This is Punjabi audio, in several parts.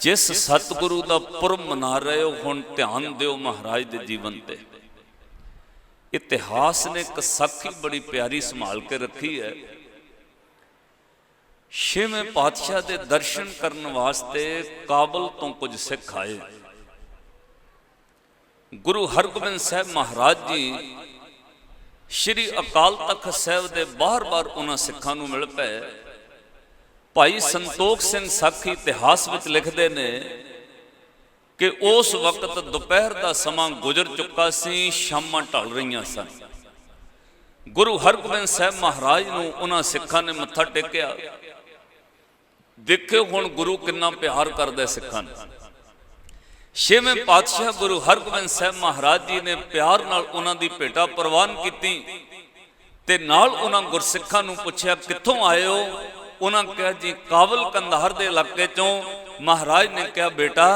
ਜਿਸ ਸਤਿਗੁਰੂ ਦਾ ਪੁਰਬ ਮਨਾ ਰਹੇ ਹੋ, ਹੁਣ ਧਿਆਨ ਦਿਓ ਮਹਾਰਾਜ ਦੇ ਜੀਵਨ ਤੇ। ਇਤਿਹਾਸ ਨੇ ਇੱਕ ਸਾਖੀ ਬੜੀ ਪਿਆਰੀ ਸੰਭਾਲ ਕੇ ਰੱਖੀ ਹੈ। ਛੇਵੇਂ ਪਾਤਸ਼ਾਹ ਦੇ ਦਰਸ਼ਨ ਕਰਨ ਵਾਸਤੇ ਕਾਬਲ ਤੋਂ ਕੁਝ ਸਿੱਖ ਆਏ। ਗੁਰੂ ਹਰਗੋਬਿੰਦ ਸਾਹਿਬ ਮਹਾਰਾਜ ਜੀ ਸ਼੍ਰੀ ਅਕਾਲ ਤਖਤ ਸਾਹਿਬ ਦੇ ਬਾਹਰ-ਬਾਹਰ ਉਹਨਾਂ ਸਿੱਖਾਂ ਨੂੰ ਮਿਲ ਪਏ। ਭਾਈ ਸੰਤੋਖ ਸਿੰਘ ਸਾਖੀ ਇਤਿਹਾਸ ਵਿੱਚ ਲਿਖਦੇ ਨੇ ਕਿ ਉਸ ਵਕਤ ਦੁਪਹਿਰ ਦਾ ਸਮਾਂ ਗੁਜ਼ਰ ਚੁੱਕਾ ਸੀ, ਸ਼ਾਮਾਂ ਢਲ ਰਹੀਆਂ ਸਨ। ਗੁਰੂ ਹਰਗੋਬਿੰਦ ਸਾਹਿਬ ਮਹਾਰਾਜ ਨੂੰ ਉਹਨਾਂ ਸਿੱਖਾਂ ਨੇ ਮੱਥਾ ਟੇਕਿਆ। ਦੇਖਿਓ ਹੁਣ ਗੁਰੂ ਕਿੰਨਾ ਪਿਆਰ ਕਰਦਾ ਸਿੱਖਾਂ ਨੂੰ। ਛੇਵੇਂ ਪਾਤਸ਼ਾਹ ਗੁਰੂ ਹਰਗੋਬਿੰਦ ਸਾਹਿਬ ਮਹਾਰਾਜ ਜੀ ਨੇ ਪਿਆਰ ਨਾਲ ਉਹਨਾਂ ਦੀ ਭੇਟਾ ਪ੍ਰਵਾਨ ਕੀਤੀ ਤੇ ਨਾਲ ਉਹਨਾਂ ਗੁਰਸਿੱਖਾਂ ਨੂੰ ਪੁੱਛਿਆ, ਕਿੱਥੋਂ ਆਏ ਹੋ? ਉਹਨਾਂ ਕਿਹਾ ਜੀ, ਕਾਬਲ ਕੰਧਾਰ ਦੇ ਇਲਾਕੇ ਚੋਂ ਮਹਾਰਾਜ ਨੇ ਕਿਹਾ, ਬੇਟਾ,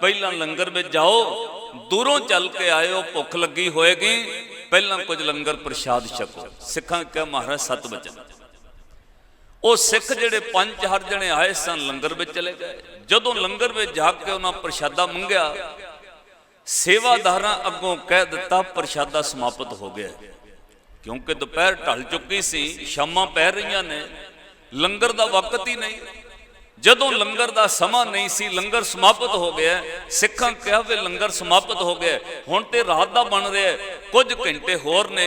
ਪਹਿਲਾਂ ਲੰਗਰ ਵਿੱਚ ਜਾਓ, ਦੂਰੋਂ ਚੱਲ ਕੇ ਆਇਓ, ਭੁੱਖ ਲੱਗੀ ਹੋਏਗੀ, ਪਹਿਲਾਂ ਕੁਝ ਲੰਗਰ ਪ੍ਰਸ਼ਾਦ ਛਕੋ। ਸਿੱਖਾਂ ਕਿਹਾ, ਮਹਾਰਾਜ, ਸਤ ਬਚਨ ਉਹ ਸਿੱਖ ਜਿਹੜੇ ਪੰਜ ਚਾਰ ਜਣੇ ਆਏ ਸਨ, ਲੰਗਰ ਵਿੱਚ ਚਲੇ ਗਏ। ਜਦੋਂ ਲੰਗਰ ਵਿੱਚ ਜਾ ਕੇ ਉਹਨਾਂ ਪ੍ਰਸ਼ਾਦਾ ਮੰਗਿਆ, ਸੇਵਾਦਾਰਾਂ ਅੱਗੋਂ ਕਹਿ ਦਿੱਤਾ, ਪ੍ਰਸ਼ਾਦਾ ਸਮਾਪਤ ਹੋ ਗਿਆ। ਕਿਉਂਕਿ ਦੁਪਹਿਰ ਢਲ ਚੁੱਕੀ ਸੀ, ਸ਼ਾਮਾਂ ਪੈ ਰਹੀਆਂ ਨੇ ਲੰਗਰ ਦਾ ਵਕਤ ਹੀ ਨਹੀਂ। ਜਦੋਂ ਲੰਗਰ ਦਾ ਸਮਾਂ ਨਹੀਂ ਸੀ, ਲੰਗਰ ਸਮਾਪਤ ਹੋ ਗਿਆ ਸਿੱਖਾਂ ਕਿਹਾ ਵੀ ਲੰਗਰ ਸਮਾਪਤ ਹੋ ਗਿਆ ਹੁਣ ਤੇ ਰਾਤ ਦਾ ਬਣ ਰਿਹਾ ਕੁਝ ਘੰਟੇ ਹੋਰ ਨੇ,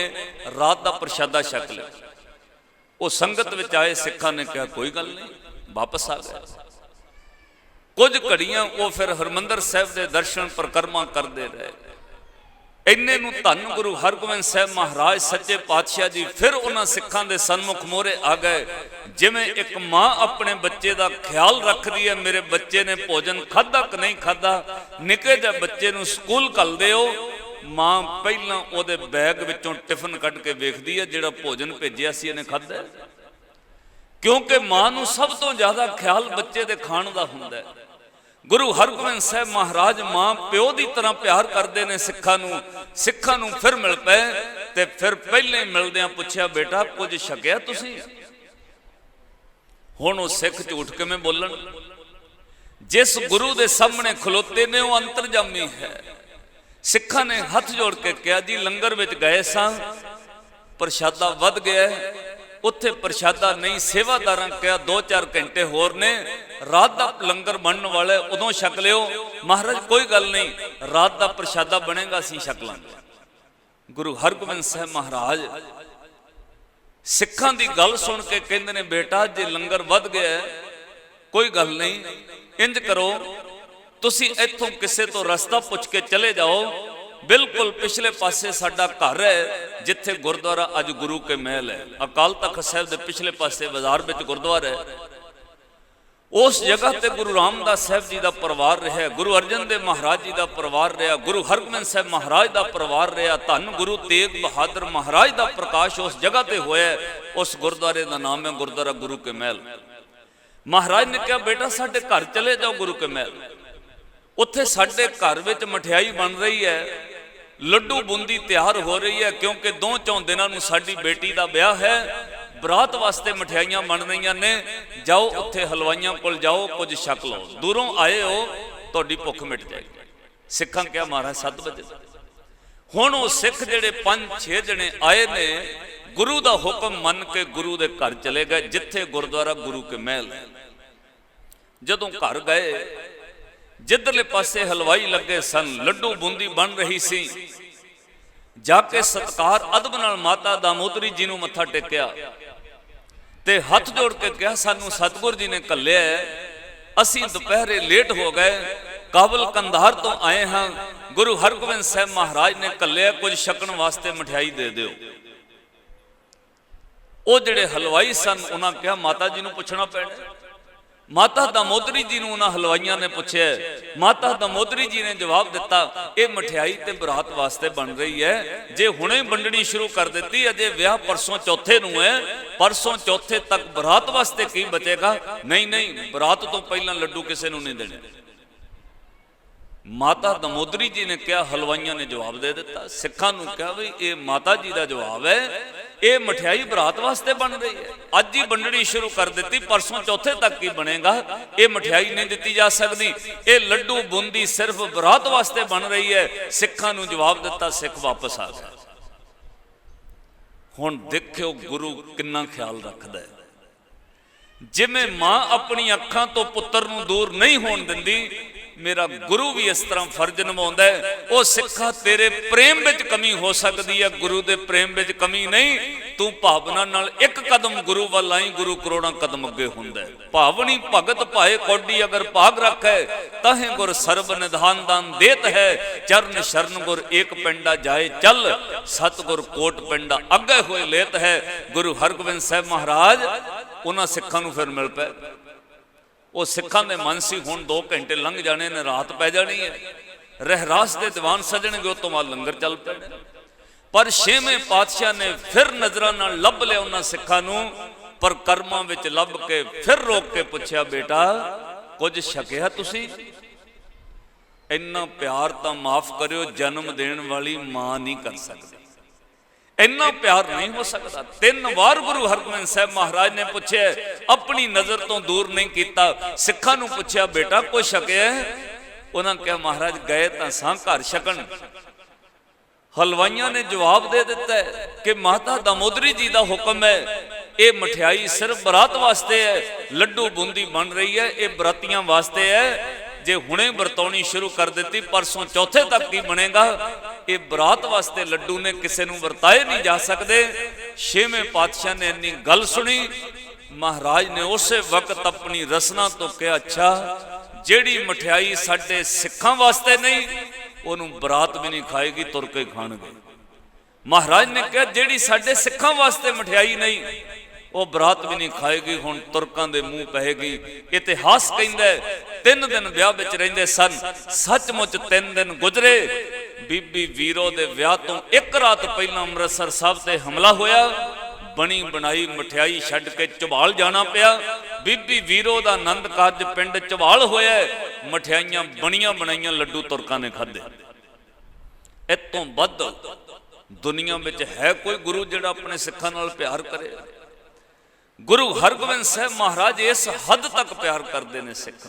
ਰਾਤ ਦਾ ਪ੍ਰਸ਼ਾਦਾ ਛਕ ਲਿਆ। ਉਹ ਸੰਗਤ ਵਿੱਚ ਆਏ, ਸਿੱਖਾਂ ਨੇ ਕਿਹਾ, ਕੋਈ ਗੱਲ ਨਹੀਂ, ਵਾਪਸ ਆ ਗਏ। ਕੁਝ ਘੜੀਆਂ ਉਹ ਫਿਰ ਹਰਮੰਦਰ ਸਾਹਿਬ ਦੇ ਦਰਸ਼ਨ ਪ੍ਰਕਰਮਾ ਕਰਦੇ ਰਹੇ। ਇੰਨੇ ਨੂੰ ਧੰਨ ਗੁਰੂ ਹਰਗੋਬਿੰਦ ਸਾਹਿਬ ਮਹਾਰਾਜ, ਸੱਚੇ ਪਾਤਸ਼ਾਹ ਜੀ, ਫਿਰ ਉਹਨਾਂ ਸਿੱਖਾਂ ਦੇ ਸਨਮੁਖ ਮੋਹਰੇ ਆ ਗਏ। ਜਿਵੇਂ ਇੱਕ ਮਾਂ ਆਪਣੇ ਬੱਚੇ ਦਾ ਖਿਆਲ ਰੱਖਦੀ ਹੈ, ਮੇਰੇ ਬੱਚੇ ਨੇ ਭੋਜਨ ਖਾਧਾ ਕਿ ਨਹੀਂ ਖਾਧਾ, ਨਿੱਕੇ ਜਿਹੇ ਬੱਚੇ ਨੂੰ ਸਕੂਲ ਘੱਲਦੇ ਹੋ ਮਾਂ ਪਹਿਲਾਂ ਉਹਦੇ ਬੈਗ ਵਿੱਚੋਂ ਟਿਫਨ ਕੱਢ ਕੇ ਵੇਖਦੀ ਹੈ, ਜਿਹੜਾ ਭੋਜਨ ਭੇਜਿਆ ਸੀ ਇਹਨੇ ਖਾਧਾ ਕਿਉਂਕਿ ਮਾਂ ਨੂੰ ਸਭ ਤੋਂ ਜ਼ਿਆਦਾ ਖਿਆਲ ਬੱਚੇ ਦੇ ਖਾਣ ਦਾ ਹੁੰਦਾ ਹੈ। ਗੁਰੂ ਹਰਗੋਬਿੰਦ ਸਾਹਿਬ ਮਹਾਰਾਜ ਮਾਂ ਪਿਓ ਦੀ ਤਰ੍ਹਾਂ ਪਿਆਰ ਕਰਦੇ ਨੇ, ਸਿੱਖਾਂ ਨੂੰ ਸਿੱਖਾਂ ਨੂੰ ਫਿਰ ਮਿਲ ਪਏ ਤੇ ਫਿਰ ਪਹਿਲੇ ਮਿਲਦਿਆਂ ਪੁੱਛਿਆ, ਬੇਟਾ, ਕੁਝ ਛਕਿਆ ਤੁਸੀਂ? ਹੁਣ ਉਹ ਸਿੱਖ ਝੂਠ ਕਿਵੇਂ ਬੋਲਣ? ਜਿਸ ਗੁਰੂ ਦੇ ਸਾਹਮਣੇ ਖਲੋਤੇ ਨੇ, ਉਹ ਅੰਤਰਜਾਮੀ ਹੈ। ਸਿੱਖਾਂ ਨੇ ਹੱਥ ਜੋੜ ਕੇ ਕਿਹਾ, ਜੀ, ਲੰਗਰ ਵਿੱਚ ਗਏ ਸਾਂ, ਪ੍ਰਸ਼ਾਦਾ ਵੱਧ ਗਿਆ ਉੱਥੇ ਪ੍ਰਸ਼ਾਦਾ ਨਹੀਂ, ਸੇਵਾਦਾਰਾਂ ਕਿਹਾ 2-4 ਘੰਟੇ ਹੋਰ ਨੇ। ਰਾਤ ਦਾ ਲੰਗਰ ਬਣਨ ਵਾਲਾ ਉਦੋਂ ਛਕ ਲਿਓ। ਮਹਾਰਾਜ, ਕੋਈ ਗੱਲ ਨਹੀਂ, ਰਾਤ ਦਾ ਪ੍ਰਸ਼ਾਦਾ ਬਣੇਗਾ, ਅਸੀਂ ਛਕ ਲਾਂਗੇ। ਗੁਰੂ ਹਰਗੋਬਿੰਦ ਸਾਹਿਬ ਮਹਾਰਾਜ ਸਿੱਖਾਂ ਦੀ ਗੱਲ ਸੁਣ ਕੇ ਕਹਿੰਦੇ ਨੇ, ਬੇਟਾ, ਜੇ ਲੰਗਰ ਵੱਧ ਗਿਆ ਕੋਈ ਗੱਲ ਨਹੀਂ, ਇੰਜ ਕਰੋ, ਤੁਸੀਂ ਇੱਥੋਂ ਕਿਸੇ ਤੋਂ ਰਸਤਾ ਪੁੱਛ ਕੇ ਚਲੇ ਜਾਓ। ਬਿਲਕੁਲ ਪਿਛਲੇ ਪਾਸੇ ਸਾਡਾ ਘਰ ਹੈ, ਜਿੱਥੇ ਗੁਰਦੁਆਰਾ ਅੱਜ ਗੁਰੂ ਕੇ ਮਹਿਲ ਹੈ। ਅਕਾਲ ਤਖਤ ਸਾਹਿਬ ਦੇ ਪਿਛਲੇ ਪਾਸੇ ਬਾਜ਼ਾਰ ਵਿੱਚ ਗੁਰਦੁਆਰਾ ਹੈ। ਉਸ ਜਗ੍ਹਾ ਤੇ ਗੁਰੂ ਰਾਮਦਾਸ ਸਾਹਿਬ ਜੀ ਦਾ ਪਰਿਵਾਰ ਰਿਹਾ, ਗੁਰੂ ਅਰਜਨ ਦੇਵ ਮਹਾਰਾਜ ਜੀ ਦਾ ਪਰਿਵਾਰ ਰਿਹਾ, ਗੁਰੂ ਹਰਗੋਬਿੰਦ ਸਾਹਿਬ ਮਹਾਰਾਜ ਦਾ ਪਰਿਵਾਰ ਰਿਹਾ, ਧੰਨ ਗੁਰੂ ਤੇਗ ਬਹਾਦਰ ਮਹਾਰਾਜ ਦਾ ਪ੍ਰਕਾਸ਼ ਉਸ ਜਗ੍ਹਾ ਤੇ ਹੋਇਆ ਉਸ ਗੁਰਦੁਆਰੇ ਦਾ ਨਾਮ ਹੈ ਗੁਰਦੁਆਰਾ ਗੁਰੂ ਕੇ ਮਹਿਲ। ਮਹਾਰਾਜ ਨੇ ਕਿਹਾ, ਬੇਟਾ, ਸਾਡੇ ਘਰ ਚਲੇ ਜਾਓ ਗੁਰੂ ਕੇ ਮਹਿਲ। ਉੱਥੇ ਸਾਡੇ ਘਰ ਵਿੱਚ ਮਠਿਆਈ ਬਣ ਰਹੀ ਹੈ, ਲੱਡੂ ਬੁੰਦੀ ਤਿਆਰ ਹੋ ਰਹੀ ਹੈ, ਕਿਉਂਕਿ ਦੋ ਚੌਂ ਦਿਨਾਂ ਨੂੰ ਸਾਡੀ ਬੇਟੀ ਦਾ ਵਿਆਹ ਹੈ ਬਰਾਤ ਵਾਸਤੇ ਮਠਿਆਈਆਂ ਬਣ ਰਹੀਆਂ ਨੇ, ਜਾਓ ਉੱਥੇ ਹਲਵਾਈਆਂ ਕੋਲ ਜਾਓ, ਕੁਝ ਛਕ ਲਓ। ਦੂਰੋਂ ਆਏ ਹੋ, ਤੁਹਾਡੀ ਭੁੱਖ ਮਿਟ ਜਾਏਗੀ। ਸਿੱਖਾਂ ਕਿਹਾ, ਮਹਾਰਾਜ 7 ਵਜੇ ਹੁਣ ਉਹ ਸਿੱਖ ਜਿਹੜੇ 5-6 ਜਣੇ ਆਏ ਨੇ, ਗੁਰੂ ਦਾ ਹੁਕਮ ਮੰਨ ਕੇ ਗੁਰੂ ਦੇ ਘਰ ਚਲੇ ਗਏ, ਜਿੱਥੇ ਗੁਰਦੁਆਰਾ ਗੁਰੂ ਕੇ ਮਹਿਲ ਜਦੋਂ ਘਰ ਗਏ, ਜਿੱਧਰਲੇ ਪਾਸੇ ਹਲਵਾਈ ਲੱਗੇ ਸਨ, ਲੱਡੂ ਬੂੰਦੀ ਬਣ ਰਹੀ ਸੀ। ਜਾ ਕੇ ਸਤਕਾਰ ਅਦਬ ਨਾਲ ਮਾਤਾ ਦਾਮੋਦਰੀ ਜੀ ਨੂੰ ਮੱਥਾ ਟੇਕਿਆ। ਤੇ ਹੱਥ ਜੋੜ ਕੇ ਕਿਹਾ, ਸਾਨੂੰ ਸਤਗੁਰ ਜੀ ਨੇ ਕੱਲਿਆ ਅਸੀਂ ਦੁਪਹਿਰੇ ਲੇਟ ਹੋ ਗਏ। ਕਾਬਲ ਕੰਧਾਰ ਤੋਂ ਆਏ ਹਾਂ। ਗੁਰੂ ਹਰਗੋਬਿੰਦ ਸਾਹਿਬ ਮਹਾਰਾਜ ਨੇ ਕੱਲਿਆ ਕੁਝ ਛਕਣ ਵਾਸਤੇ ਮਠਿਆਈ ਦੇ ਦਿਓ। ਉਹ ਜਿਹੜੇ ਹਲਵਾਈ ਸਨ, ਉਹਨਾਂ ਕਿਹਾ, ਮਾਤਾ ਜੀ ਨੂੰ ਪੁੱਛਣਾ ਪੈਣਾ ਮਾਤਾ ਦਮੋਦਰੀ ਜੀ ਨੂੰ ਉਹਨਾਂ ਹਲਵਾਈਆਂ ਨੇ ਪੁੱਛਿਆ, ਮਾਤਾ ਦਮੋਦਰੀ ਜੀ ਨੇ ਜਵਾਬ ਦਿੱਤਾ, ਇਹ ਮਠਿਆਈ ਤੇ ਬਰਾਤ ਵਾਸਤੇ ਬਣ ਰਹੀ ਹੈ। ਜੇ ਹੁਣੇ ਵੰਡਣੀ ਸ਼ੁਰੂ ਕਰ ਦਿੱਤੀ, ਅਜੇ ਵਿਆਹ ਪਰਸੋਂ ਚੌਥੇ ਨੂੰ ਹੈ। ਪਰਸੋਂ ਚੌਥੇ ਤੱਕ ਬਰਾਤ ਵਾਸਤੇ ਕੀ ਬਚੇਗਾ? ਨਹੀਂ ਨਹੀਂ, ਬਰਾਤ ਤੋਂ ਪਹਿਲਾਂ ਲੱਡੂ ਕਿਸੇ ਨੂੰ ਨਹੀਂ ਦੇਣੇ। ਮਾਤਾ ਦਮੋਦਰੀ ਜੀ ਨੇ ਕਿਹਾ, ਹਲਵਾਈਆਂ ਨੇ ਜਵਾਬ ਦੇ ਦਿੱਤਾ। ਸਿੱਖਾਂ ਨੂੰ ਕਿਹਾ ਵੀ ਇਹ ਮਾਤਾ ਜੀ ਦਾ ਜਵਾਬ ਹੈ, ਇਹ ਮਠਿਆਈ ਬਰਾਤ ਵਾਸਤੇ ਬਣ ਰਹੀ ਹੈ। ਅੱਜ ਹੀ ਵੰਡਣੀ ਸ਼ੁਰੂ ਕਰ ਦਿੱਤੀ, ਪਰਸੋਂ ਚੌਥੇ ਤੱਕ ਹੀ ਬਣੇਗਾ। ਇਹ ਮਠਿਆਈ ਨਹੀਂ ਦਿੱਤੀ ਜਾ ਸਕਦੀ, ਇਹ ਲੱਡੂ ਬੂੰਦੀ ਸਿਰਫ ਬਰਾਤ ਵਾਸਤੇ ਬਣ ਰਹੀ ਹੈ। ਸਿੱਖਾਂ ਨੂੰ ਜਵਾਬ ਦਿੱਤਾ, ਸਿੱਖ ਵਾਪਸ ਆ ਗਏ। ਹੁਣ ਦੇਖਿਓ ਗੁਰੂ ਕਿੰਨਾ ਖਿਆਲ ਰੱਖਦਾ ਹੈ। ਜਿਵੇਂ ਮਾਂ ਆਪਣੀ ਅੱਖਾਂ ਤੋਂ ਪੁੱਤਰ ਨੂੰ ਦੂਰ ਨਹੀਂ ਹੋਣ ਦਿੰਦੀ ਮੇਰਾ ਗੁਰੂ ਵੀ ਇਸ ਤਰ੍ਹਾਂ ਫਰਜ਼ ਨਿਭਾਉਂਦਾ ਹੈ। ਉਹ ਸਿੱਖਾ ਤੇਰੇ ਪ੍ਰੇਮ ਵਿੱਚ ਕਮੀ ਹੋ ਸਕਦੀ ਹੈ, ਗੁਰੂ ਦੇ ਪ੍ਰੇਮ ਵਿੱਚ ਕਮੀ ਨਹੀਂ। ਤੂੰ ਭਾਵਨਾ ਨਾਲ ਇੱਕ ਕਦਮ ਗੁਰੂ ਵੱਲ ਆਈ, ਗੁਰੂ ਕਰੋੜਾਂ ਕਦਮ ਅੱਗੇ ਹੁੰਦਾ ਹੈ। ਭਾਵਨੀ ਭਗਤ ਭਾਏ ਕੋਡੀ ਅਗਰ ਭਾਗ ਰੱਖੈ, ਤਹੇ ਗੁਰ ਸਰਬ ਨਿਧਾਨ ਦਾਨ ਦੇਤ ਹੈ। ਚਰਨ ਸ਼ਰਨ ਗੁਰ ਏਕ ਪਿੰਡਾ ਜਾਏ ਚੱਲ, ਸਤਗੁਰ ਕੋਟ ਪਿੰਡਾ ਅੱਗੇ ਹੋਏ ਲੇਤ ਹੈ। ਗੁਰੂ ਹਰਗੋਬਿੰਦ ਸਾਹਿਬ ਮਹਾਰਾਜ, ਉਹਨਾਂ ਸਿੱਖਾਂ ਨੂੰ ਫਿਰ ਮਿਲ ਪਏ ਉਹ ਸਿੱਖਾਂ ਦੇ ਮਨ ਸੀ, ਹੁਣ 2 ਘੰਟੇ ਲੰਘ ਜਾਣੇ ਨੇ, ਰਾਤ ਪੈ ਜਾਣੀ ਹੈ। ਰਹਿਰਾਸ ਦੇ ਦੀਵਾਨ ਸਜਣਗੇ, ਉਹ ਤੋਂ ਬਾਅਦ ਲੰਗਰ ਚੱਲ ਪੈਣੇ ਪਰ ਛੇਵੇਂ ਪਾਤਸ਼ਾਹ ਨੇ ਫਿਰ ਨਜ਼ਰਾਂ ਨਾਲ ਲੱਭ ਲਿਆ ਉਹਨਾਂ ਸਿੱਖਾਂ ਨੂੰ, ਪਰ ਕਰਮਾਂ ਵਿੱਚ ਲੱਭ ਕੇ ਫਿਰ ਰੋਕ ਕੇ ਪੁੱਛਿਆ, ਬੇਟਾ, ਕੁਝ ਛਕਿਆ ਤੁਸੀਂ? ਇੰਨਾ ਪਿਆਰ ਤਾਂ ਮਾਫ ਕਰਿਓ, ਜਨਮ ਦੇਣ ਵਾਲੀ ਮਾਂ ਨਹੀਂ ਕਰ ਸਕਦੀ। ਇੰਨਾ ਪਿਆਰ ਨਹੀਂ ਹੋ ਸਕਦਾ। ਤਿੰਨ ਵਾਰ ਗੁਰੂ ਹਰਗੋਬਿੰਦ ਸਾਹਿਬ ਮਹਾਰਾਜ ਨੇ ਪੁੱਛਿਆ, ਆਪਣੀ ਨਜ਼ਰ ਤੋਂ ਦੂਰ ਨਹੀਂ ਕੀਤਾ। ਸਿੱਖਾਂ ਨੂੰ ਪੁੱਛਿਆ, ਬੇਟਾ ਕੋਈ ਛਕਿਆ ਉਹਨਾਂ ਕਿਹਾ, ਮਹਾਰਾਜ, ਗਏ ਤਾਂ ਸਾਂ ਘਰ ਛਕਣ। ਹਲਵਾਈਆਂ ਨੇ ਜਵਾਬ ਦੇ ਦਿੱਤਾ ਕਿ ਮਾਤਾ ਦਮੋਦਰੀ ਜੀ ਦਾ ਹੁਕਮ ਹੈ, ਇਹ ਮਠਿਆਈ ਸਿਰਫ ਬਰਾਤ ਵਾਸਤੇ ਹੈ, ਲੱਡੂ ਬੂੰਦੀ ਬਣ ਰਹੀ ਹੈ, ਇਹ ਬਰਾਤੀਆਂ ਵਾਸਤੇ ਹੈ। ਜੇ ਹੁਣੇ ਵਰਤੌਣੀ ਸ਼ੁਰੂ ਕਰ ਦਿੱਤੀ, ਪਰਸੋਂ ਚੌਥੇ ਤੱਕ ਹੀ ਬਣੇਗਾ। ਇਹ ਬਰਾਤ ਵਾਸਤੇ ਲੱਡੂ ਨੇ ਕਿਸੇ ਨੂੰ ਵਰਤਾਏ ਨਹੀਂ ਜਾ ਸਕਦੇ। ਛੇਵੇਂ ਪਾਤਸ਼ਾਹ ਨੇ ਇੰਨੀ ਗੱਲ ਸੁਣੀ। ਮਹਾਰਾਜ ਨੇ ਉਸੇ ਵਕਤ ਆਪਣੀ ਰਸਨਾ ਤੋਂ ਕਿਹਾ, ਅੱਛਾ, ਜਿਹੜੀ ਮਠਿਆਈ ਸਾਡੇ ਸਿੱਖਾਂ ਵਾਸਤੇ ਨਹੀਂ, ਉਹਨੂੰ ਬਰਾਤ ਵੀ ਨਹੀਂ ਖਾਏਗੀ, ਤੁਰ ਕੇ ਖਾਣਗੇ। ਮਹਾਰਾਜ ਨੇ ਕਿਹਾ, ਜਿਹੜੀ ਸਾਡੇ ਸਿੱਖਾਂ ਵਾਸਤੇ ਮਠਿਆਈ ਨਹੀਂ, ਉਹ ਬਰਾਤ ਵੀ ਨਹੀਂ ਖਾਏਗੀ, ਹੁਣ ਤੁਰਕਾਂ ਦੇ ਮੂੰਹ ਪਏਗੀ ਇਤਿਹਾਸ ਕਹਿੰਦਾ ਤਿੰਨ ਦਿਨ ਵਿਆਹ ਵਿੱਚ ਰਹਿੰਦੇ ਸਨ, ਸੱਚਮੁੱਚ ਤਿੰਨ ਦਿਨ ਗੁਜ਼ਰੇ ਬੀਬੀ ਵੀਰੋ ਦੇ ਵਿਆਹ ਤੋਂ ਇੱਕ ਰਾਤ ਪਹਿਲਾਂ ਅੰਮ੍ਰਿਤਸਰ ਸਾਹਿਬ ਤੇ ਹਮਲਾ ਹੋਇਆ। ਬਣੀ ਬਣਾਈ ਮਠਿਆਈ ਛੱਡ ਕੇ ਝਬਾਲ ਜਾਣਾ ਪਿਆ। ਬੀਬੀ ਵੀਰੋ ਦਾ ਆਨੰਦ ਕਾਰਜ ਪਿੰਡ ਝਬਾਲ ਹੋਇਆ। ਮਠਿਆਈਆਂ ਬਣੀਆਂ ਬਣਾਈਆਂ ਲੱਡੂ ਤੁਰਕਾਂ ਨੇ ਖਾਦੇ ਇਤੋਂ ਵੱਧ ਦੁਨੀਆ ਵਿੱਚ ਹੈ ਕੋਈ ਗੁਰੂ ਜਿਹੜਾ ਆਪਣੇ ਸਿੱਖਾਂ ਨਾਲ ਪਿਆਰ ਕਰੇ? ਗੁਰੂ ਹਰਗੋਬਿੰਦ ਸਾਹਿਬ ਮਹਾਰਾਜ ਇਸ ਹੱਦ ਤੱਕ ਪਿਆਰ ਕਰਦੇ ਨੇ ਸਿੱਖ।